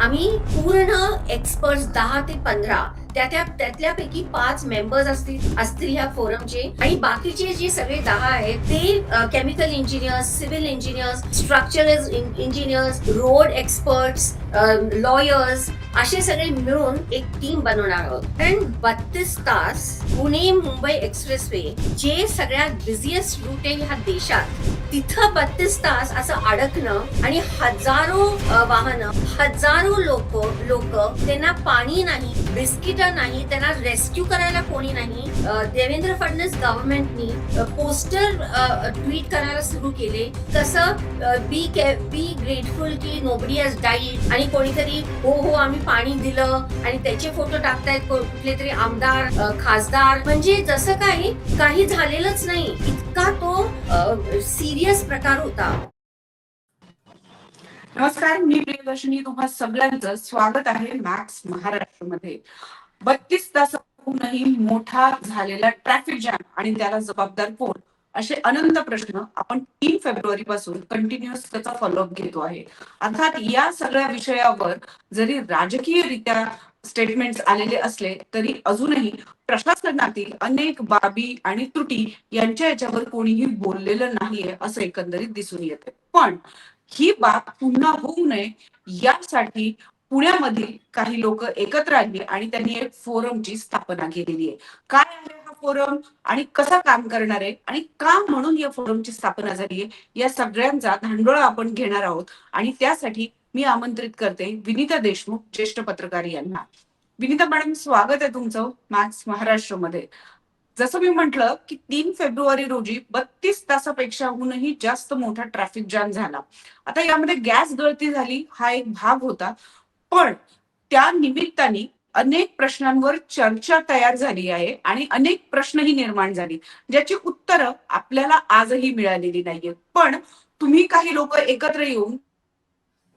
आम्ही पूर्ण एक्सपर्ट दहा ते पंधरा त्या त्या त्यातल्यापैकी पाच मेंबर्स असतील असतील ह्या फोरमचे आणि बाकीचे जे सगळे दहा आहेत ते chemical engineers civil engineers structural engineers road experts lawyers असे सगळे मिळून एक टीम बनवणार आहोत. कारण बत्तीस तास पुणे मुंबई एक्सप्रेसवे जे सगळ्यात बिझिएस्ट रूट आहे ह्या देशात तिथं बत्तीस तास असं अडकणं आणि हजारो वाहन हजारो लोक लोक त्यांना पाणी नाही बिस्किट नाही त्यांना रेस्क्यू करायला कोणी नाही. देवेंद्र फडणवीस गव्हर्नमेंटनी पोस्टर ट्विट करायला सुरू केले. कसं बी बी ग्रेटफुल की नोबडी हॅज डाईड आणि कोणीतरी हो हो आम्ही पाणी दिलं आणि त्याचे फोटो टाकतायत कुठले तरी आमदार खासदार. म्हणजे जसं काही काही झालेलंच नाही. इतका तो सिरियस प्रकार होता. नमस्कार मी प्रियदर्शनी. तुम्हा सगळ्यांचं स्वागत आहे मॅक्स महाराष्ट्रमध्ये. बत्तीस तासाहूनही मोठा झालेला ट्रॅफिक जॅम आणि त्याला जबाबदार कोण? असे अनंत प्रश्न आपण तीन फेब्रुवारी पासून कंटिन्युअस त्याचा फॉलोअप घेतो आहे. अर्थात या सगळ्या विषयावर जरी राजकीयरित्या स्टेटमेंट्स आलेले असले तरी अजूनही प्रशासनातील अनेक बाबी आणि त्रुटी यांच्या याच्यावर कोणीही बोललेलं नाहीये असं एकंदरीत दिसून येते पण ही बाब पुन्हा होऊ नये यासाठी पुण्यामधील काही लोक एकत्र आली आणि त्यांनी एक फोरमची स्थापना केलेली आहे. काय आहे? फोरम आणि कसा काम करणार आहे आणि का म्हणून या फोरमची स्थापना झाली आहे या सगळ्यांचा धांडोळा आपण घेणार आहोत. आणि त्यासाठी मी आमंत्रित करते विनिता देशमुख ज्येष्ठ पत्रकार यांना. विनिता मॅडम स्वागत आहे तुमचं मॅक्स महाराष्ट्रमध्ये. जसं मी म्हंटल की तीन फेब्रुवारी रोजी बत्तीस तासापेक्षाहूनही जास्त मोठा ट्रॅफिक जाम झाला. आता यामध्ये गॅस गळती झाली हा एक भाग होता. पण त्या निमित्ताने अनेक प्रश्नांवर चर्चा तयार झाली आहे आणि अनेक प्रश्नही निर्माण झाली. ज्याची उत्तरं आपल्याला आजही मिळालेली नाहीये पण तुम्ही काही लोक एकत्र येऊन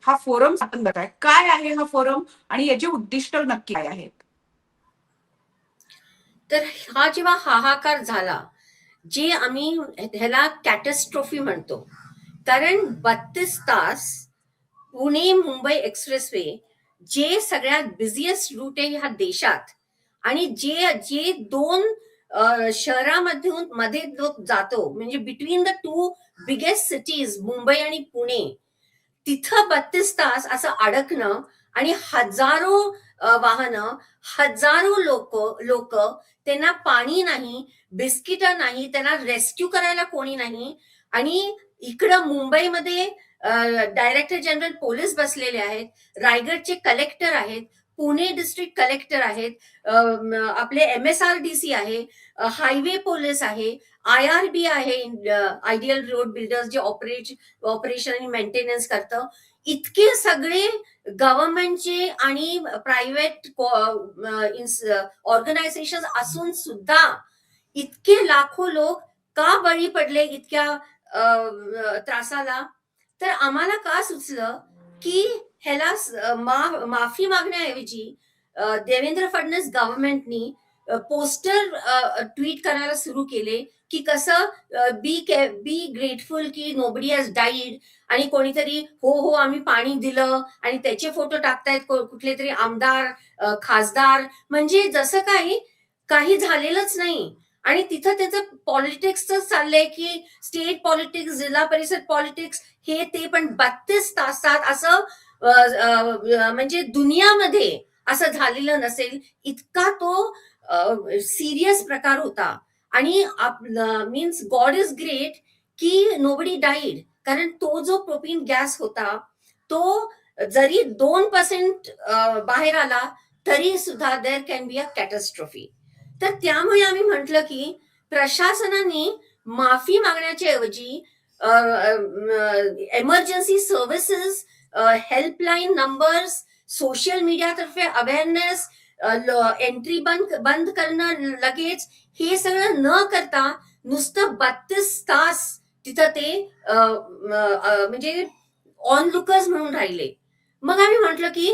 हा फोरम स्थापन करताय. काय आहे हा फोरम आणि याचे उद्दिष्ट नक्की काय आहेत? तर हा जेव्हा हाहाकार झाला जे आम्ही ह्याला कॅटस्ट्रॉफी म्हणतो. कारण बत्तीस तास पुणे मुंबई एक्सप्रेसवे जे सगळ्यात बिझिएस्ट रूट आहे ह्या देशात. आणि जे जे दोन शहरामधून मध्ये लोक जातो म्हणजे between the two biggest cities Mumbai आणि पुणे तिथं बत्तीस तास असं अडकणं आणि हजारो वाहन वाहनं हजारो लोक लोक त्यांना पाणी नाही बिस्किट नाही त्यांना रेस्क्यू करायला कोणी नाही. आणि इकडं मुंबईमध्ये डायरेक्टर जनरल पोलीस बसलेले आहेत. रायगडचे कलेक्टर आहेत. पुणे डिस्ट्रिक्ट कलेक्टर आहेत. आपले M S R D C आहे. हायवे पोलीस आहे. आय आर बी आहे आयडियल रोड बिल्डर्स जे ऑपरेट ऑपरेशन आणि मेंटेनन्स करतं. इतके सगळे गव्हर्नमेंटचे आणि प्रायव्हेट ऑर्गनायझेशन असून सुद्धा इतके लाखो लोक का बळी पडले इतक्या त्रासाला? तर आम्हाला का सुचलं की ह्याला मा- माफी मागण्याऐवजी देवेंद्र फडणवीस गव्हर्नमेंटनी पोस्टर ट्विट करायला सुरू केले की कसं बी बी ग्रेटफुल की नोबडी हॅज डाईड आणि कोणीतरी हो हो आम्ही पाणी दिलं आणि त्याचे फोटो टाकतायत कुठले तरी आमदार खासदार. म्हणजे जसं काही काही झालेलंच नाही. आणि तिथं त्याचं पॉलिटिक्सच चाललंय की स्टेट पॉलिटिक्स जिल्हा परिषद पॉलिटिक्स हे ते पण बत्तीस तासात असं म्हणजे दुनियामध्ये असं झालेलं नसेल. इतका तो सिरियस प्रकार होता. आणि मीन्स गॉड इज ग्रेट की नोबडी डाईड कारण तो जो प्रोपीन गॅस होता तो जरी दोन पर्सेंट बाहेर आला तरी सुद्धा देर कॅन बी अ कॅटस्ट्रॉफी तर त्यामुळे आम्ही म्हटलं की प्रशासनाने माफी मागण्याच्या ऐवजी emergency services helpline numbers social मीडियातर्फे awareness entry बंद बंद करणं लगेच हे सगळं न करता नुसतं बत्तीस तास तिथं ते म्हणजे ऑन लुकर्स म्हणून राहिले. मग आम्ही म्हटलं की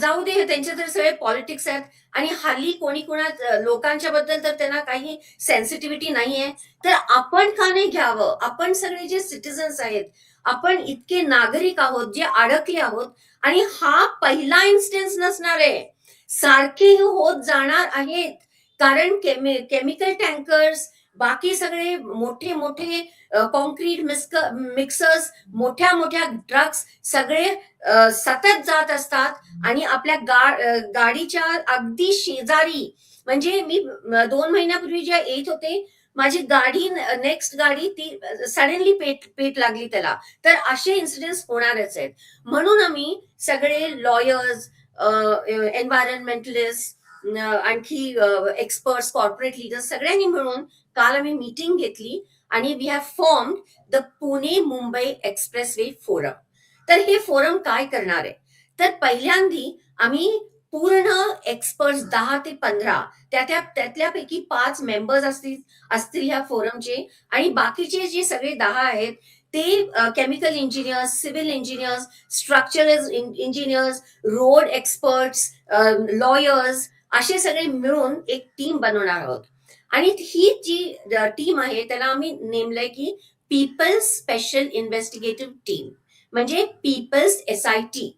जाऊ दे त्यांचे तर सगळे पॉलिटिक्स आहेत. आणि हल्ली कोणी कोणा लोकांच्या बद्दल तर त्यांना काही सेन्सिटिव्हिटी नाहीये. तर आपण का नाही घ्यावं? आपण सगळे जे सिटीजन्स आहेत आपण इतके नागरिक आहोत जे अडकले आहोत आणि हा पहिला इन्स्टन्स नसणार आहे. सारखे हे होत जाणार आहेत. कारण केमि केमिकल टँकर्स बाकी सगळे मोठे मोठे कॉन्क्रीट मिक्सर्स मोठ्या मोठ्या ड्रग्स सगळे सतत जात असतात आणि आपल्या गा गाडीच्या अगदी शेजारी म्हणजे मी दोन महिन्यापूर्वी जेव्हा येत होते माझी गाडी नेक्स्ट गाडी ती सडनली पेट पेट लागली त्याला. तर असे इन्सिडेंट्स होणारच आहेत. म्हणून आम्ही सगळे लॉयर्स एन्व्हायरमेंटलिस्ट आणखी एक्सपर्ट्स कॉर्पोरेट लिडर्स सगळ्यांनी मिळून काल आम्ही मीटिंग घेतली आणि we have form the Pune Mumbai expressway forum तर हे फोरम काय करणार आहे? तर पहिल्यांदी आम्ही पूर्ण एक्सपर्ट दहा ते पंधरा त्या त्या त्यातल्यापैकी पाच मेंबर्स असतील असतील ह्या फोरमचे आणि बाकीचे जे सगळे दहा आहेत ते chemical engineers civil engineers structural engineers road experts lawyers असे सगळे मिळून एक टीम बनवणार आहोत. आणि ही जी टीम आहे त्याला आम्ही नेमलंय की पीपल्स स्पेशल इन्व्हेस्टिगेटिव्ह टीम म्हणजे पीपल्स एस आय टी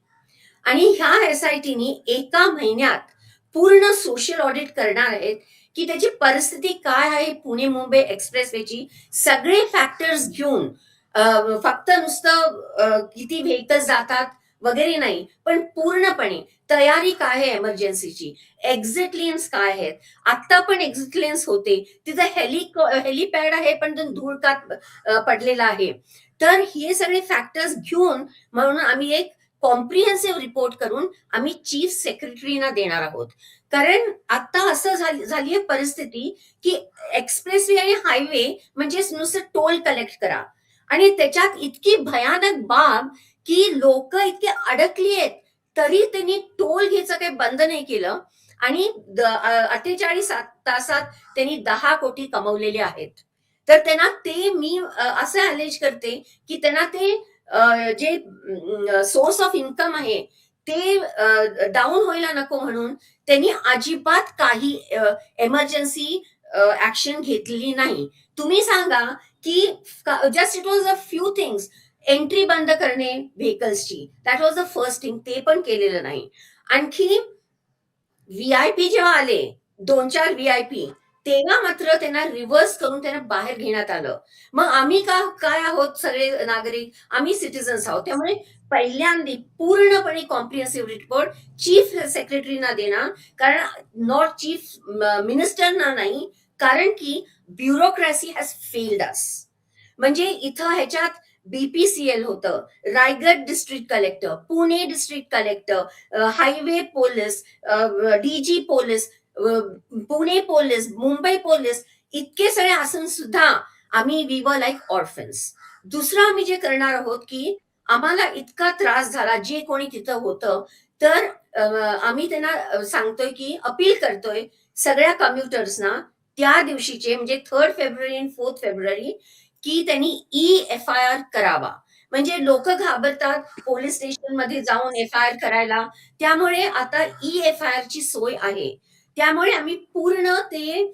आणि ह्या एस आय टीनी एका महिन्यात पूर्ण सोशल ऑडिट करणार आहेत की त्याची परिस्थिती काय आहे पुणे मुंबई एक्सप्रेसवेची. सगळे फॅक्टर्स घेऊन फक्त नुसतं किती व्हेकल्स जातात वगैरे नाही पण पूर्णपणे तयारी काय आहे एमर्जन्सीची एक्झिट लेन्स काय आहेत? आता पण एक्झिट लेन्स होते. तिथं हेली हेलिपॅड आहे पण तो धूळकात पडलेला आहे. तर हे सगळे फॅक्टर्स घेऊन म्हणून आम्ही एक कॉम्प्रिहेन्सिव्ह रिपोर्ट करून आम्ही चीफ सेक्रेटरीना देणार आहोत. कारण आता असं झाली आहे परिस्थिती की एक्सप्रेसवे आणि हायवे म्हणजे नुसतं टोल कलेक्ट करा. आणि त्याच्यात इतकी भयानक बाब की लोक इतके अडकली आहेत तरी त्यांनी टोल घ्यायचं काही बंद नाही केलं. आणि अठ्ठेचाळीस तासात त्यांनी दहा कोटी कमवलेले आहेत. तर त्यांना ते मी असं अलेज करते की त्यांना ते जे सोर्स ऑफ इन्कम आहे ते डाऊन व्हायला नको म्हणून त्यांनी अजिबात काही एमर्जन्सी ऍक्शन घेतलेली नाही. तुम्ही सांगा की just it was a few things entry बंद करणे व्हेकल्सची. That was the first thing ते पण केलेलं नाही. आणखी व्ही आय पी जेव्हा आले दोन चार व्ही आय पी तेव्हा मात्र त्यांना रिव्हर्स करून त्यांना बाहेर घेण्यात आलं. मग आम्ही का काय आहोत सगळे नागरिक? आम्ही सिटीजन्स आहोत. त्यामुळे पहिल्यांदा पूर्णपणे कॉम्प्रिहेन्सिव्ह रिपोर्ट चीफ सेक्रेटरीना देणार. कारण नॉट चीफ मिनिस्टरना नाही. कारण की ब्युरोक्रेसी हॅज फेल्ड अस म्हणजे इथं ह्याच्यात बीपीसीएल होतं Raigad district collector Pune district collector highway police DG police Pune police Mumbai police इतके सगळे असून सुद्धा आम्ही वी वर लाईक ऑर्फन्स दुसरं आम्ही जे करणार आहोत की आम्हाला इतका त्रास झाला जे कोणी तिथं होतं तर आम्ही त्यांना सांगतोय की अपील करतोय सगळ्या कम्प्युटर्सना त्या दिवशीचे म्हणजे थर्ड फेब्रुवारी आणि फोर्थ फेब्रुवारी की त्यांनी ई एफ आय आर करावा. म्हणजे लोक घाबरतात पोलीस स्टेशनमध्ये जाऊन एफ आय आर करायला. त्यामुळे आता ई एफ आय आर ची सोय आहे. त्यामुळे आम्ही पूर्ण ते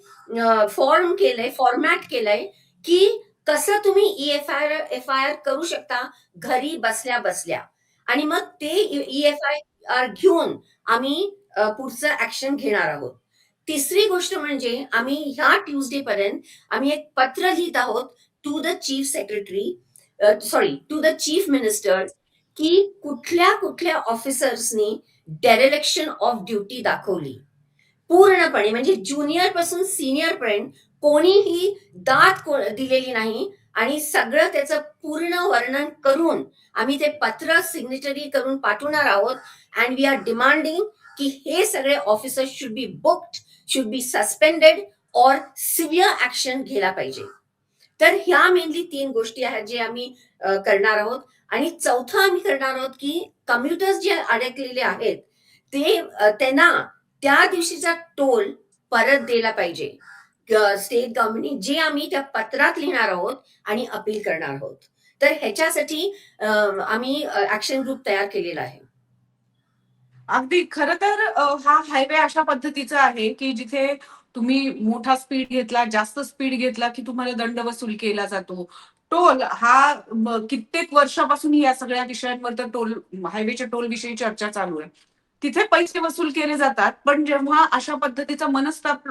फॉर्म केलंय फॉर्मॅट केलंय की कसं तुम्ही E F I R F I R करू शकता घरी बसल्या बसल्या. आणि मग ते ई एफ आय आर घेऊन आम्ही पुढचं ऍक्शन घेणार आहोत. तिसरी गोष्ट म्हणजे आम्ही ह्या ट्युजडे पर्यंत आम्ही एक पत्र लिहित आहोत. To the chief secretary sorry to the chief minister की कुठल्या कुठल्या ऑफिसर्सनी डेरेलेक्शन ऑफ ड्युटी दाखवली पूर्णपणे म्हणजे ज्युनियरपासून सिनियर पर्यंत कोणीही दात दिलेली नाही आणि सगळं त्याचं पूर्ण वर्णन करून आम्ही ते पत्र सिग्नेचरी करून पाठवणार आहोत अँड वी आर डिमांडिंग की हे सगळे officer should be booked should be suspended और सिव्हिअर ऍक्शन घ्यायला पाहिजे तर ह्या मेनली तीन गोष्टी आहेत जे आम्ही करणार आहोत. आणि चौथं आम्ही करणार आहोत की कम्युटर्स जे अडकलेले आहेत ते त्यांना त्या दिवशीचा टोल परत दिला पाहिजे. स्टेट गव्हर्नमेंटने जे आम्ही त्या पत्रात लिहिणार आहोत आणि अपील करणार आहोत. तर ह्याच्यासाठी आम्ही ऍक्शन ग्रुप तयार केलेला आहे. अगदी खर तर हा हायवे अशा पद्धतीचा आहे की जिथे तुम्ही मोठा स्पीड घेतला जास्त स्पीड घेतला की तुम्हाला दंड वसूल केला जातो. टोल हा कित्येक वर्षापासून या सगळ्या विषयांवर तर टोल हायवेच्या टोल विषयी चर्चा चालू आहे. तिथे पैसे वसूल केले जातात पण जेव्हा अशा पद्धतीचा मनस्ताप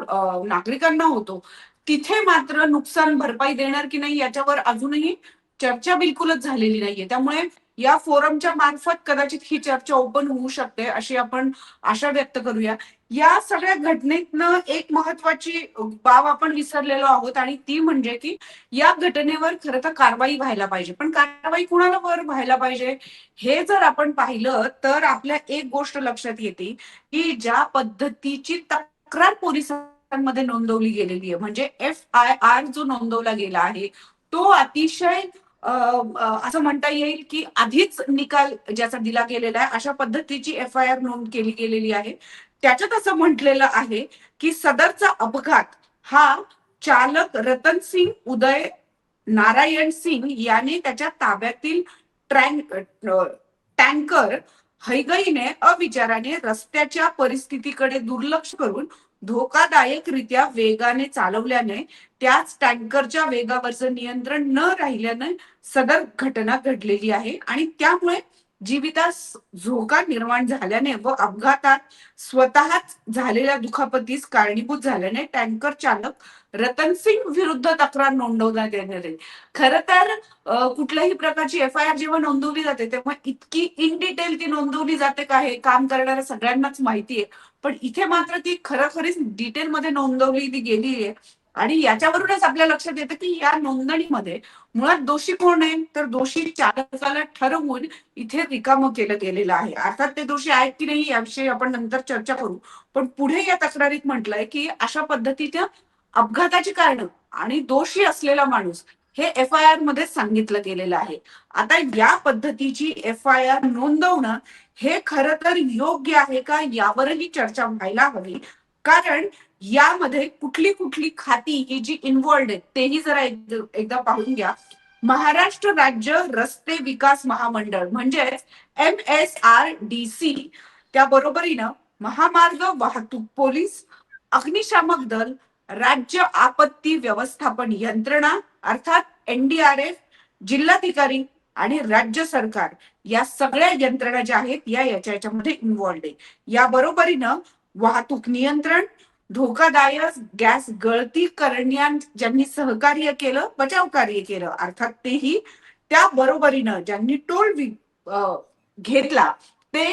नागरिकांना होतो तिथे मात्र नुकसान भरपाई देणार की नाही याच्यावर अजूनही चर्चा बिलकुलच झालेली नाहीये. त्यामुळे या फोरमच्या मार्फत कदाचित ही चर्चा ओपन होऊ शकते अशी आपण आशा व्यक्त करूया. या सगळ्या घटनेतनं एक महत्वाची बाब आपण विसरलेलो आहोत आणि ती म्हणजे की या घटनेवर खरं तर कारवाई व्हायला पाहिजे. पण कारवाई कुणाला वर व्हायला पाहिजे हे जर आपण पाहिलं तर आपल्या एक गोष्ट लक्षात येते की ज्या पद्धतीची तक्रार पोलिसांमध्ये नोंदवली गेलेली आहे म्हणजे एफ आय आर जो नोंदवला गेला आहे तो अतिशय असं म्हणता येईल की आधीच निकाल ज्याचा दिला गेलेला आहे अशा पद्धतीची एफ आय आर नोंद केली गेलेली आहे. त्याच्यात असं म्हटलेलं आहे की सदरचा अपघात हा चालक रतन सिंग उदय नारायण सिंग याने त्याच्या ताब्यातील टँकर हैगईने अविचाराने रस्त्याच्या परिस्थितीकडे दुर्लक्ष करून धोकादायकरित्या वेगाने चालवल्याने त्याच टँकरच्या वेगावरचं नियंत्रण न राहिल्याने सदर घटना घडलेली आहे. आणि त्यामुळे जीवितास झोका निर्माण झाल्याने व अपघातात स्वतःच झालेल्या दुखापतीस कारणीभूत झाल्याने टँकर चालक रतन सिंग विरुद्ध तक्रार नोंदवण्यात येणार आहे. खरं तर कुठल्याही प्रकारची एफ आय आर जेव्हा नोंदवली जाते तेव्हा इतकी इन डिटेल ती नोंदवली जाते का हे काम करणाऱ्या सगळ्यांनाच माहिती आहे. पण इथे मात्र ती खरोखरीच डिटेलमध्ये नोंदवली ती गेली आहे. आणि याच्यावरूनच आपल्या लक्षात येतं की या नोंदणीमध्ये मुळात दोषी कोण आहे? तर दोषी चालकाला ठरवून इथे रिकामं केलं गेलेलं आहे. अर्थात ते दोषी आहेत की नाही याविषयी आपण नंतर चर्चा करू. पण पुढे या तक्रारीत म्हटलंय की अशा पद्धतीच्या अपघाताची कारण आणि दोषी असलेला माणूस हे एफ आय आरमध्ये सांगितलं गेलेलं आहे. आता या पद्धतीची एफ आय आर नोंदवणं हे खरं तर योग्य आहे का? यावरही चर्चा व्हायला हवी. कारण यामध्ये कुठली कुठली खाती ही जी इन्व्हॉल्ड आहेत तेही जरा एकदा पाहून घ्या. महाराष्ट्र राज्य रस्ते विकास महामंडळ म्हणजे M S R D C त्या बरोबरीनं महामार्ग वाहतूक पोलीस अग्निशामक दल राज्य आपत्ती व्यवस्थापन यंत्रणा अर्थात एनडीआरएफ जिल्हाधिकारी आणि राज्य सरकार या सगळ्या यंत्रणा ज्या आहेत या याच्या याच्यामध्ये इन्व्हॉल्ड आहे या बरोबरीनं वाहतूक नियंत्रण धोकादायक गॅस गळती करण्या ज्यांनी सहकार्य केलं बचाव कार्य केलं अर्थात तेही त्या बरोबरीनं ज्यांनी टोल घेतला ते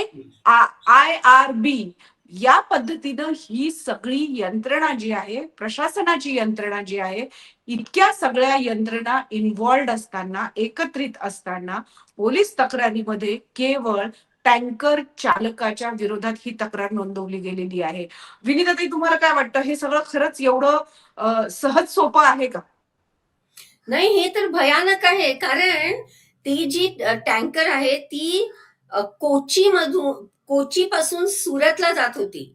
आय आर बी या पद्धतीनं ही सगळी यंत्रणा जी आहे प्रशासनाची यंत्रणा जी आहे इतक्या सगळ्या यंत्रणा इन्व्हॉल्ड असताना एकत्रित असताना पोलीस तक्रारीमध्ये केवळ टँकर चालकाच्या विरोधात ही तक्रार नोंदवली गेलेली आहे. विनिताताई तुम्हाला काय वाटतं? हे सगळं खरंच एवढं सहज सोपं आहे का? नाही हे तर भयानक आहे. कारण ती जी टँकर आहे ती कोची मधून कोची पासून सुरतला जात होती.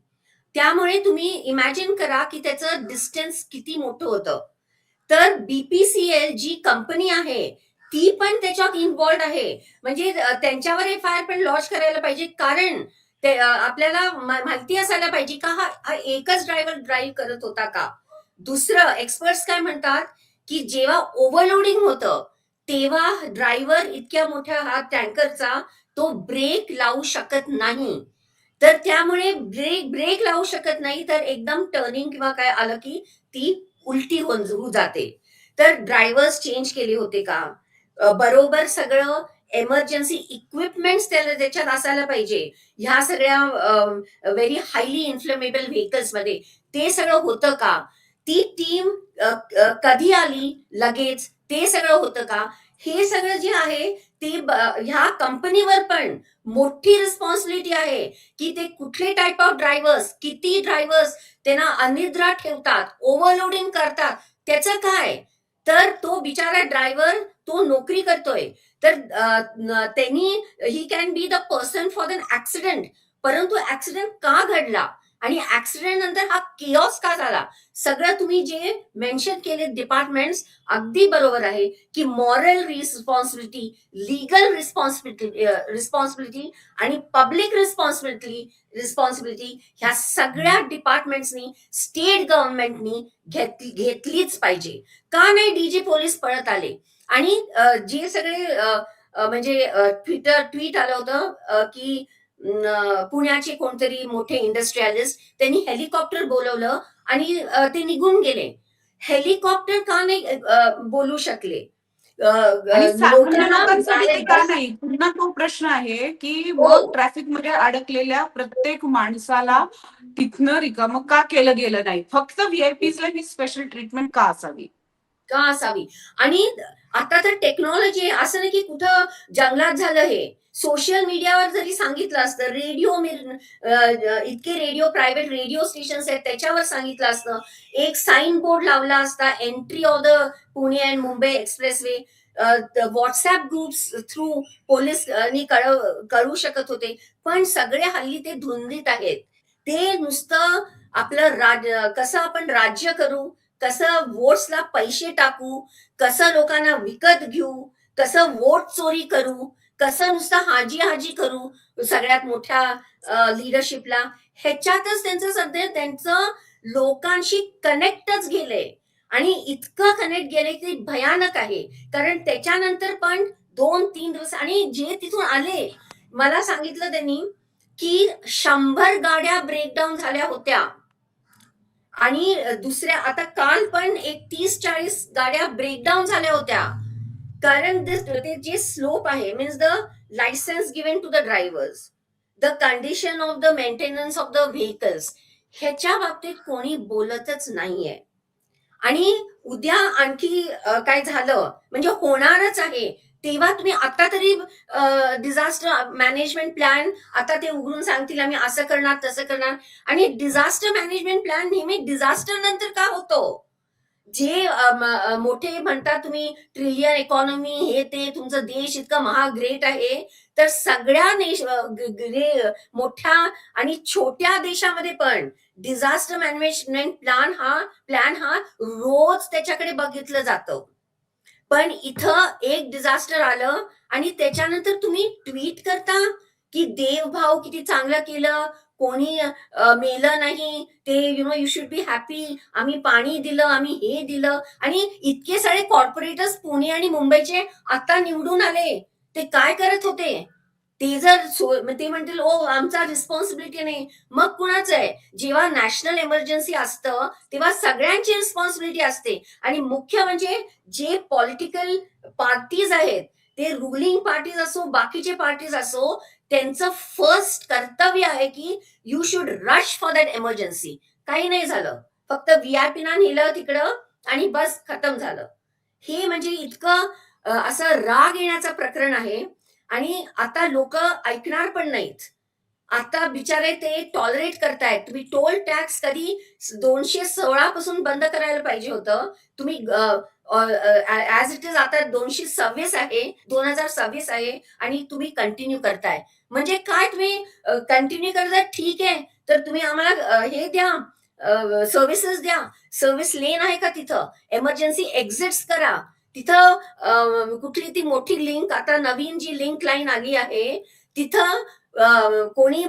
त्यामुळे तुम्ही इमॅजिन करा की त्याचं डिस्टन्स किती मोठं होतं. तर बीपीसीएल जी कंपनी आहे ती पण त्याच्यात इन्वॉल्ड आहे. म्हणजे त्यांच्यावर एफ आय आर पण लॉन्च करायला पाहिजे. कारण ते आपल्याला माहिती असायला पाहिजे का हा एकच ड्रायव्हर ड्राईव्ह करत होता का? दुसरं एक्सपर्ट्स काय म्हणतात की जेव्हा ओव्हरलोडिंग होतं तेव्हा ड्रायव्हर इतक्या मोठ्या हा टँकरचा तो ब्रेक लावू शकत नाही. तर त्यामुळे ब्रेक ब्रेक लावू शकत नाही तर एकदम टर्निंग किंवा काय आलं की ती उलटी होऊन होऊन जाते. तर ड्रायव्हर्स चेंज केले होते का? बरोबर सगळं एमर्जन्सी इक्विपमेंट्स त्याला त्याच्यात असायला पाहिजे. ह्या सगळ्या व्हेरी हायली इन्फ्लेमेबल व्हेकल्समध्ये. ते सगळं होतं का? ती टीम कधी आली लगेच? ते सगळं होतं का? हे सगळं जे आहे ते ह्या कंपनीवर पण मोठी रिस्पॉन्सिबिलिटी आहे की ते कुठले टाईप ऑफ ड्रायव्हर्स किती ड्रायव्हर्स त्यांना अनिद्रा ठेवतात ओव्हरलोडिंग करतात त्याचं काय? तर तो बिचारा ड्रायव्हर तो नोकरी करतोय. तर त्यांनी he can be the person for than accident परंतु ऍक्सिडेंट का घडला? आणि ऍक्सिडेंट नंतर हा केऑस का झाला? सगळं तुम्ही जे मेन्शन केले डिपार्टमेंट अगदी बरोबर आहे की moral responsibility legal responsibility responsibility आणि पब्लिक रिस्पॉन्सिबिलिटी रिस्पॉन्सिबिलिटी ह्या सगळ्या डिपार्टमेंट्सनी स्टेट गव्हर्नमेंटनी घेतली घेतलीच पाहिजे. का नाही डीजी पोलीस पळत आले? आणि जे सगळे म्हणजे ट्विटर ट्वीट आलं होतं की पुण्याचे कोणतरी मोठे इंडस्ट्रियलिस्ट त्यांनी हेलिकॉप्टर बोलवलं आणि ते निघून गेले. हेलिकॉप्टर का नाही बोलू शकले? पुन्हा तो प्रश्न आहे, की हो. मग ट्रॅफिकमध्ये अडकलेल्या प्रत्येक माणसाला तिथनं रिकामं का केलं गेलं नाही? फक्त व्ही-आय-पीजला ही स्पेशल ट्रीटमेंट का असावी? का असावी? आणि आता तर टेक्नॉलॉजी असं नाही की कुठं जंगलात झालं हे. सोशल मीडियावर जरी सांगितलं असतं, रेडिओ इतके रेडिओ प्रायव्हेट रेडिओ स्टेशन्स आहेत त्याच्यावर सांगितलं असतं. एक साइन बोर्ड लावला असता, entry of the Pune and Mumbai expressway WhatsApp groups through police करू शकत होते. पण सगळे हल्ली ते धुंदीत आहेत. ते नुसतं आपलं राज कसं आपण राज्य करू, कसं वोट्सला पैसे टाकू, कसं लोकांना विकत घेऊ, कसं वोट चोरी करू, कसं नुसतं हाजी-हाजी करू सगळ्यात मोठ्या लिडरशिपला लीडरशिपला, ह्याच्यातच त्यांचं सध्या त्यांचं लोकांशी कनेक्टच गेलंय आणि इतकं कनेक्ट गेलंय की भयानक आहे. कारण त्याच्यानंतर पण 2-3 दिवस आणि जे तिथून आले, मला सांगितलं त्यांनी, की शंभर गाड्या ब्रेकडाऊन झाल्या होत्या. आणि दुसऱ्या आता काल पण एक 30-40 गाड्या ब्रेकडाऊन झाल्या होत्या. कारण ते जे स्लोप आहे means the licence given to the drivers, the condition of the maintenance of the vehicles ह्याच्या बाबतीत कोणी बोलतच नाहीये. आणि उद्या आणखी काय झालं म्हणजे होणारच आहे. तेव्हा तुम्ही आता तरी डिझास्टर मॅनेजमेंट प्लॅन आता ते उघडून सांगतील आम्ही असं करणार, तसं करणार आणि डिझास्टर मॅनेजमेंट प्लॅन नेहमी डिझास्टर नंतर का होतो? जे मोठे म्हणतात तुम्ही ट्रिलियन इकॉनॉमी हे ते तुमचा देश इतका महा ग्रेट आहे. तर सगळ्या देश ग्रे मोठ्या आणि छोट्या देशामध्ये पण डिझास्टर मॅनेजमेंट प्लॅन हा प्लॅन हा रोज त्याच्याकडे बघितलं जातं. पण इथं एक डिझास्टर आलं आणि त्याच्यानंतर तुम्ही ट्वीट करता, की देवभाव किती चांगलं केलं, कोणी मेलं नाही, ते you know you should be happy, आम्ही पाणी दिलं, आम्ही हे दिलं आणि इतके सारे कॉर्पोरेटर्स पुणे आणि मुंबईचे आता निवडून आले. ते काय करत होते? ते जर सो ते म्हणतील, ओ आमचा रिस्पॉन्सिबिलिटी नाही." मग कुणाचं आहे? जेव्हा नॅशनल इमर्जन्सी असतं, तेव्हा सगळ्यांची रिस्पॉन्सिबिलिटी असते आणि मुख्य म्हणजे जे पॉलिटिकल पार्टीज आहेत, ते रुलिंग पार्टीज असो, बाकीचे पार्टीज असो, त्यांचं फर्स्ट कर्तव्य आहे, की you should rush for that emergency. काही नाही झालं. फक्त व्ही-आय-पीना नेलं तिकडं आणि बस खतम झालं. हे म्हणजे इतकं असं राग येण्याचं प्रकरण आहे आणि आता लोक ऐकणार पण नाहीत. आता बिचारे ते टॉलरेट करतायत. तुम्ही टोल टॅक्स कधी 216 पासून बंद करायला पाहिजे होतं. तुम्ही ऍज इट इज आता 226 आहे, 2026 आहे आणि तुम्ही कंटिन्यू करताय. म्हणजे काय तुम्ही कंटिन्यू करताय ठीक आहे. तर तुम्ही आम्हाला हे द्या सर्व्हिसेस द्या. सर्व्हिस लेन आहे का तिथं? एमर्जन्सी एक्झिट्स करा. तिथं कुठली ती मोठी लिंक आता नवीन जी लिंक लाईन आली आहे, तिथं कोणी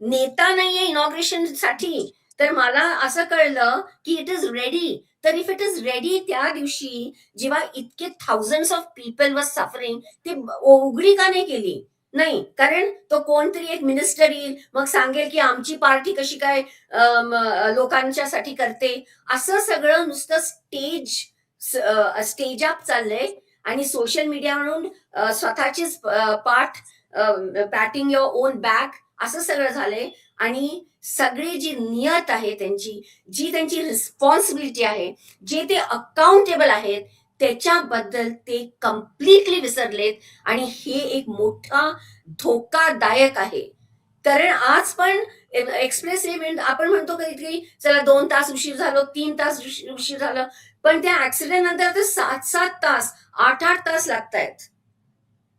नेता नाहीये इनॉग्रेशनसाठी तर मला असं कळलं, की इट इज रेडी. तर इफ इट इज रेडी त्या दिवशी जेव्हा इतके thousand of people were suffering ते उघडी का नाही केली? नाही. कारण तो कोणतरी एक मिनिस्टर येईल, मग सांगेल, की आमची पार्टी कशी काय लोकांच्या साठी लोकांच्यासाठी करते. असं सगळं नुसतं स्टेज स्टेज अप चाललंय आणि सोशल मीडियावरून अ, स्वतःचीच पाठ पॅटिंग युअर ओन बॅक असं सगळं झालंय आणि सगळी जी नियत आहे त्यांची, जी त्यांची रिस्पॉन्सिबिलिटी आहे, जे ते अकाउंटेबल आहेत, त्याच्याबद्दल ते कंप्लीटली विसरलेत आणि हे एक मोठा धोकादायक आहे. कारण आज पण एक्सप्रेस वे आपण म्हणतो कधी चला दोन तास उशीर झालो, तीन तास उशीर झालं. पण त्या ऍक्सिडेंट नंतर तर सात सात तास, 8-8 तास लागतायत.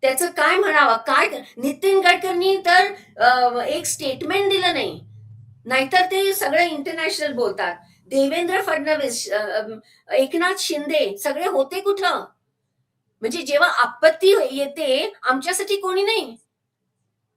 त्याचं काय म्हणावं? काय नितीन गडकरींनी तर एक स्टेटमेंट दिलं नाही. नाहीतर ते सगळे इंटरनॅशनल बोलतात. देवेंद्र फडणवीस, एकनाथ शिंदे सगळे होते कुठं? म्हणजे जेव्हा आपत्ती येते आमच्यासाठी कोणी नाही.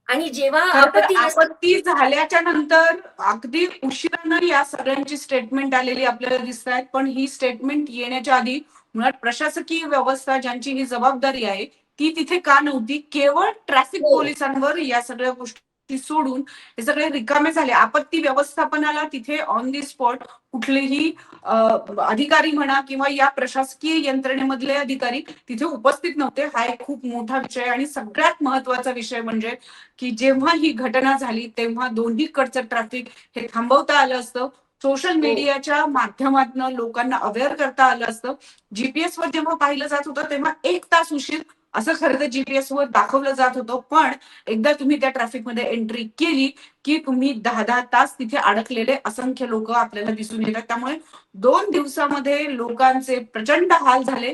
आणि जेव्हा आपत्ती झाल्याच्यानंतर अगदी उशिरानं या सगळ्यांची स्टेटमेंट आलेली आपल्याला दिसत आहेत पण ही स्टेटमेंट येण्याच्या आधी मुळात प्रशासकीय व्यवस्था ज्यांची ही जबाबदारी आहे ती तिथे का नव्हती केवळ ट्रॅफिक हो. पोलिसांवर या सगळ्या गोष्टी सोडून हे सगळे रिकामे झाले. आपत्ती व्यवस्थापनाला तिथे ऑन दी स्पॉट कुठलेही अधिकारी म्हणा किंवा या प्रशासकीय यंत्रणेमधले अधिकारी तिथे उपस्थित नव्हते. हा एक खूप मोठा विषय आणि सगळ्यात महत्त्वाचा विषय म्हणजे की जेव्हा ही घटना झाली तेव्हा दोन्हीकडचं ट्रॅफिक हे थांबवता आलं असतं. सोशल मीडियाच्या माध्यमातून लोकांना अवेअर करता आलं असतं. जीपीएस वर जेव्हा पाहिलं जात होतं तेव्हा एक तास उशीर असं खरं तर जीपीएस वर दाखवलं जात होतं पण एकदा तुम्ही त्या ट्रॅफिकमध्ये एंट्री केली की तुम्ही दहा दहा तास तिथे अडकलेले असंख्य लोक आपल्याला दिसून येतात. त्यामुळे दोन दिवसामध्ये लोकांचे प्रचंड हाल झाले.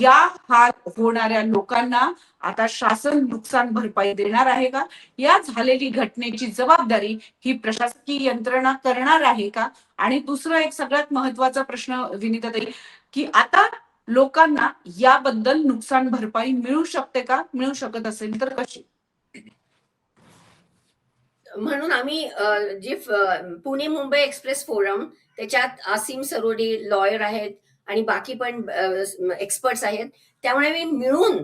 या हाल होणाऱ्या लोकांना आता शासन नुकसान भरपाई देणार आहे का? या झालेली घटनेची जबाबदारी ही प्रशासकीय यंत्रणा करणार आहे का? आणि दुसरा एक सगळ्यात महत्त्वाचा प्रश्न विनिताताई की आता लोकांना याबद्दल नुकसान भरपाई मिळू शकते का? मिळू शकत असेल तर कशी? म्हणून आम्ही जे पुणे मुंबई एक्सप्रेस फोरम त्याच्यात आसिम सरोडे लॉयर आहेत आणि बाकी पण एक्सपर्ट्स आहेत. त्यामुळे आम्ही मिळून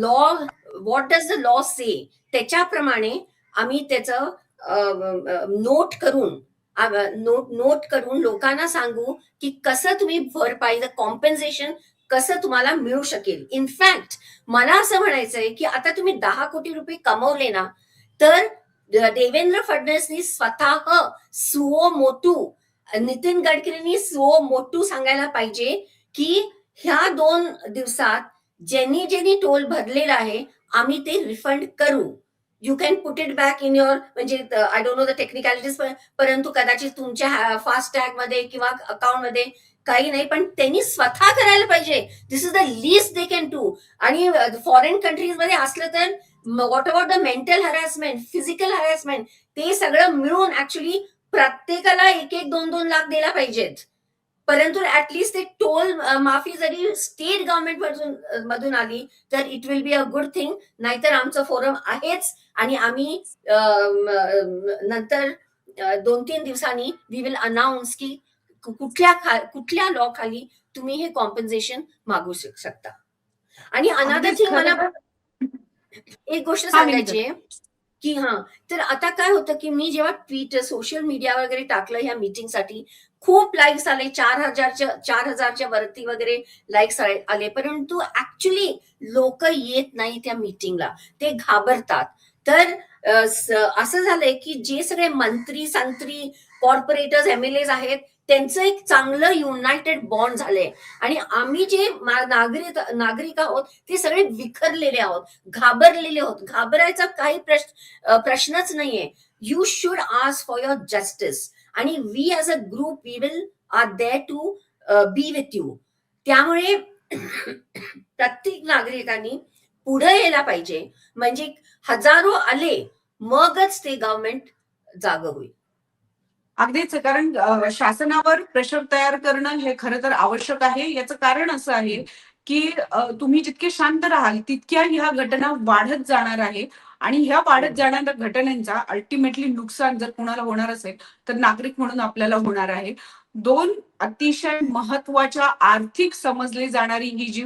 law what does the law say त्याच्याप्रमाणे आम्ही त्याचं नोट करून नोट नोट करून लोकांना सांगू की कसं तुम्ही भरपाई कॉम्पेन्सेशन कसं तुम्हाला मिळू शकेल. इनफॅक्ट मला असं म्हणायचंय की आता तुम्ही दहा कोटी रुपये कमवले ना तर देवेंद्र फडणवीसनी स्वतः सुओ मोटू नितीन गडकरींनी सुओ मोटू सांगायला पाहिजे की ह्या दोन दिवसात ज्यांनी ज्यांनी टोल भरलेला आहे आम्ही ते रिफंड करू. You can put it back in your म्हणजे I don't know the technicalities परंतु कदाचित तुमच्या फास्ट टॅगमध्ये किंवा अकाउंटमध्ये काही नाही पण त्यांनी स्वतः करायला पाहिजे. This is the list they can do आणि फॉरेन कंट्रीजमध्ये असलं तर what about the mental harassment physical harassment ते सगळं मिळून ऍक्च्युली प्रत्येकाला एक एक दोन दोन लाख द्यायला पाहिजेत. परंतु ऍटलिस्ट ते टोल माफी जरी स्टेट गव्हर्नमेंट मधून मधून आली तर it will be a good thing नाहीतर आमचं फोरम आहेच. आणि आम्ही नंतर दोन तीन दिवसांनी वी विल अनाऊन्स की कुठल्या कुठल्या लॉ खाली तुम्ही हे कॉम्पन्सेशन मागू शक- शकता. आणि अनादर थिंग मला एक गोष्ट सांगायची की हा तर आता काय होतं की मी जेव्हा ट्विट सोशल मीडिया वगैरे टाकलं ह्या मीटिंगसाठी खूप लाईक्स आले चार हजारच्या चार हजारच्या वरती वगैरे लाईक्स आले परंतु ऍक्च्युली लोक येत नाही त्या मीटिंगला ते घाबरतात. तर असं झालंय की जे सगळे मंत्री संत्री कॉर्पोरेटर्स एम एल आहेत त्यांचं एक चांगलं युनायटेड बॉन्ड झालंय. आणि आम्ही जे नागरिक नागरिक आहोत ते सगळे विखरलेले आहोत घाबरलेले आहोत. घाबरायचा काही प्रश्न प्रश्नच नाहीये. You should ask for your justice आणि we as a group we will are there to be with you त्यामुळे प्रत्येक नागरिकांनी पुढे यायला पाहिजे. म्हणजे हजारो आले मगच ते गव्हर्नमेंट जाग होईल. अगदीच कारण शासनावर प्रेशर तयार करणं हे खरं तर आवश्यक आहे. याचं कारण असं आहे की तुम्ही जितके शांत राहाल तितक्या ह्या घटना वाढत जाणार आहे. आणि ह्या वाढत जाणाऱ्या घटनांचा अल्टिमेटली नुकसान जर कोणाला होणार असेल तर नागरिक म्हणून आपल्याला होणार आहे. दोन अतिशय महत्त्वाच्या आर्थिक समजली जाणारी ही जी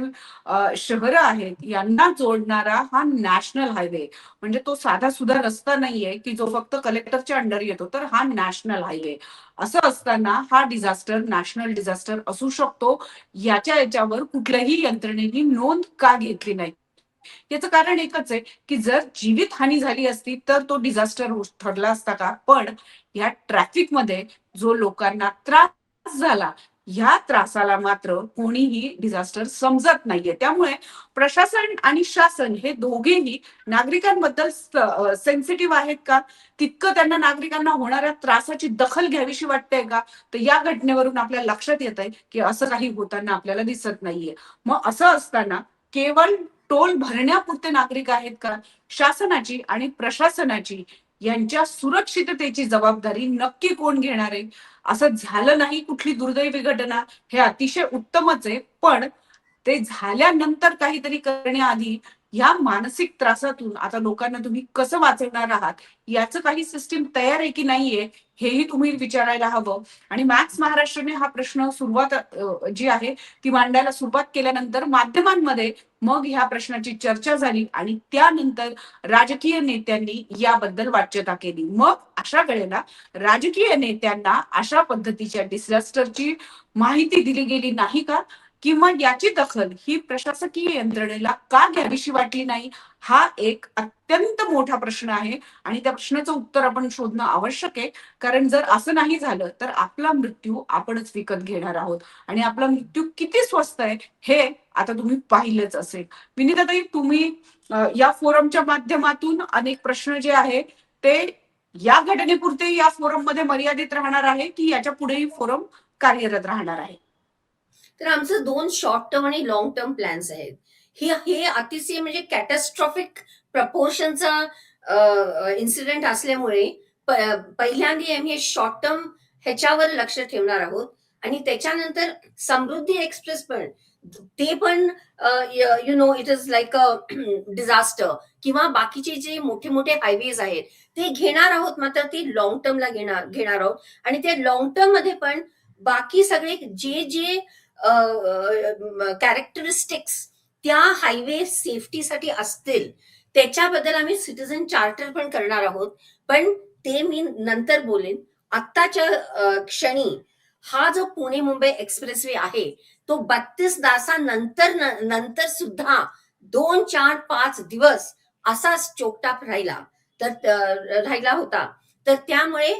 शहरं आहेत यांना जोडणारा हा नॅशनल हायवे. म्हणजे तो साधा सुद्धा रस्ता नाहीये की जो फक्त कलेक्टरच्या अंडर येतो तर हा नॅशनल हायवे. असं असताना हा डिझास्टर नॅशनल डिझास्टर असू शकतो. याच्या याच्यावर कुठल्याही यंत्रणेने नोंद का घेतली नाही? याचं कारण एकच आहे की जर जीवित हानी झाली असती तर तो डिझास्टर हो- ठरला असता का? पण या ट्रॅफिकमध्ये जो लोकांना त्रास झाला ह्या त्रासाला मात्र कोणीही डिझास्टर समजत नाहीये. त्यामुळे प्रशासन आणि शासन हे दोघेही नागरिकांबद्दल सेन्सिटिव्ह आहेत का? तितकं त्यांना नागरिकांना होणाऱ्या त्रासाची दखल घ्यावीशी वाटते का? तर या घटनेवरून आपल्या लक्षात येत आहे की असं काही होताना आपल्याला दिसत नाहीये. मग असं असताना केवळ टोल भरण्यापुरते नागरिक आहेत का? शासनाची आणि प्रशासनाची यांच्या सुरक्षिततेची जबाबदारी नक्की कोण घेणार आहे? असं झालं नाही कुठली दुर्दैवी घटना हे अतिशय उत्तमच आहे. पण ते झाल्यानंतर काहीतरी करण्याआधी ह्या मानसिक त्रासातून आता लोकांना तुम्ही कसं वाचवणार आहात? याचं काही सिस्टीम तयार आहे की नाहीये हेही तुम्ही विचारायला हवं. आणि मॅक्स महाराष्ट्रने हा प्रश्न सुरुवात जी आहे ती मांडायला सुरुवात केल्यानंतर माध्यमांमध्ये मग ह्या प्रश्नाची चर्चा झाली आणि त्यानंतर राजकीय नेत्यांनी याबद्दल वाच्यता केली. मग अशा वेळेला राजकीय नेत्यांना अशा पद्धतीच्या डिझास्टरची माहिती दिली गेली नाही का? किंवा याची दखल ही प्रशासकीय यंत्रणेला का घ्यावीशी वाटली नाही हा एक अत्यंत मोठा प्रश्न आहे. आणि त्या प्रश्नाचं उत्तर आपण शोधणं आवश्यक आहे. कारण जर असं नाही झालं तर आपला मृत्यू आपणच विकत घेणार आहोत. आणि आपला मृत्यू किती स्वस्त आहे हे आता तुम्ही पाहिलंच असेल. विनिताताई तुम्ही या फोरमच्या माध्यमातून अनेक प्रश्न जे आहे ते या घटनेपुरते या फोरममध्ये मर्यादित राहणार आहे की याच्या पुढेही फोरम कार्यरत राहणार आहे? तर आमचं दोन शॉर्ट टर्म आणि लॉंग टर्म प्लॅन्स आहेत. हे हे अतिशय म्हणजे कॅटस्ट्रॉफिक प्रपोर्शनचा इन्सिडेंट असल्यामुळे पहिल्यांदा आम्ही हे शॉर्ट टर्म ह्याच्यावर लक्ष ठेवणार आहोत. आणि त्याच्यानंतर समृद्धी एक्सप्रेस पण ते पण you know it is like a disaster किंवा बाकीचे जे मोठे मोठे हायवेज आहेत ते घेणार आहोत मात्र ते लॉंग टर्मला घेणार घेणार आहोत. आणि ते लॉंग टर्ममध्ये पण बाकी सगळे जे जे कॅरेक्टरिस्टिक्स त्या हायवे सेफ्टीसाठी असतील त्याच्याबद्दल आम्ही सिटीझन चार्टर पण करणार आहोत. पण ते मी नंतर बोलेन. आत्ताच्या क्षणी हा जो पुणे मुंबई एक्सप्रेसवे आहे तो बत्तीस तासानंतर नंतर सुद्धा दोन चार पाच दिवस असाच चोकटाप राहिला. तर राहिला होता. तर त्यामुळे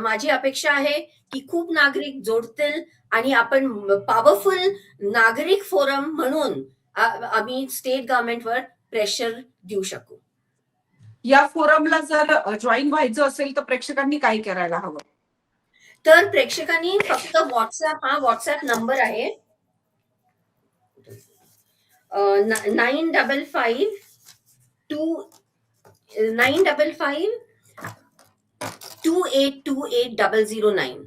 माझी अपेक्षा आहे की खूप नागरिक जोडतील आणि आपण पॉवरफुल नागरिक फोरम म्हणून आम्ही स्टेट गव्हर्नमेंटवर प्रेशर देऊ शकू. या फोरमला जर जॉईन व्हायचं असेल तर प्रेक्षकांनी काय करायला हवं? तर प्रेक्षकांनी फक्त व्हॉट्सअप हा व्हॉट्सअप नंबर आहे. Nine double five two nine double five two eight two eight double zero nine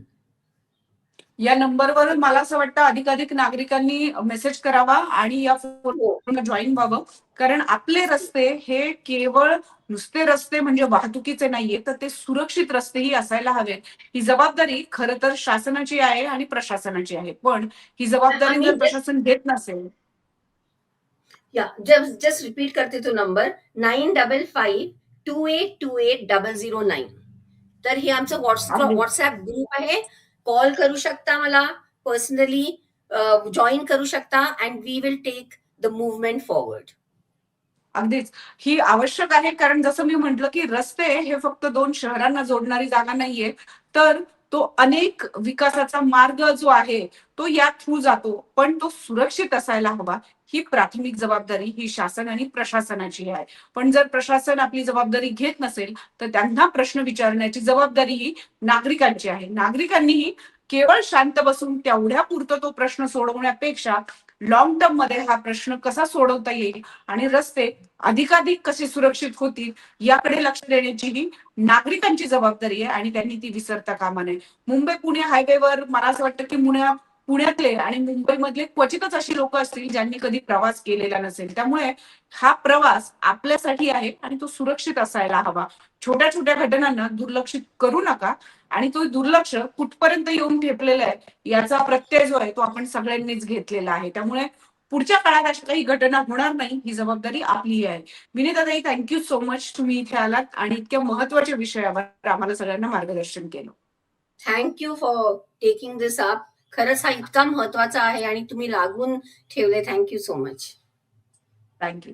या नंबरवर मला असं वाटतं अधिकाधिक नागरिकांनी मेसेज करावा आणि या फोरमला जॉईन व्हावं. कारण आपले रस्ते हे केवळ नुसते रस्ते म्हणजे वाहतुकीचे नाहीये तर ते सुरक्षित रस्तेही असायला हवेत. ही जबाबदारी खरं तर शासनाची आहे आणि प्रशासनाची आहे. पण ही जबाबदारी जर प्रशासन घेत नसेल या जस्ट जस्ट रिपीट करते तो number nine double five two eight two eight double zero nine तर हे आमचं व्हॉट्सअप. व्हॉट्सअप ग्रुप आहे. कॉल करू शकता मला पर्सनली जॉईन करू शकता and we will take the movement forward. अगदीच. ही आवश्यक आहे कारण जसं मी म्हंटल की रस्ते हे फक्त दोन शहरांना जोडणारी जागा नाहीये तर तो अनेक विकासाचा मार्ग जो आहे तो या थ्रू जातो पण तो सुरक्षित असायला हवा. ही प्राथमिक जबाबदारी ही शासन आणि प्रशासनाची आहे. पण जर प्रशासन आपली जबाबदारी घेत नसेल तर त्यांना प्रश्न विचारण्याची जबाबदारी ही नागरिकांची आहे. नागरिकांनीही केवळ शांत बसून तेवढ्या पुरतं तो प्रश्न सोडवण्यापेक्षा लॉंग टर्ममध्ये हा प्रश्न कसा सोडवता येईल आणि रस्ते अधिकाधिक कसे सुरक्षित होतील याकडे लक्ष देण्याची ही नागरिकांची जबाबदारी आहे आणि त्यांनी ती विसरता कामा नये. मुंबई पुणे हायवेवर मला असं वाटतं की पुण्या पुण्यातले आणि मुंबईमधले क्वचितच अशी लोक असतील ज्यांनी कधी प्रवास केलेला नसेल. त्यामुळे हा प्रवास आपल्यासाठी आहे आणि तो सुरक्षित असायला हवा. छोट्या छोट्या घटनांना दुर्लक्षित करू नका आणि तो दुर्लक्ष कुठपर्यंत येऊन ठेपलेला आहे याचा प्रत्यय जो आहे तो आपण सगळ्यांनीच घेतलेला आहे. त्यामुळे पुढच्या काळात अशा काही घटना होणार नाही ही जबाबदारी आपली आहे. विनीताताई थँक्यू सो मच तुम्ही इथे आलात आणि इतक्या महत्त्वाच्या विषयावर आम्हाला सगळ्यांना मार्गदर्शन केलं. Thank you for taking this up खरंच हा इतका महत्त्वाचा आहे आणि तुम्ही लागून ठेवले. Thank you so much thank you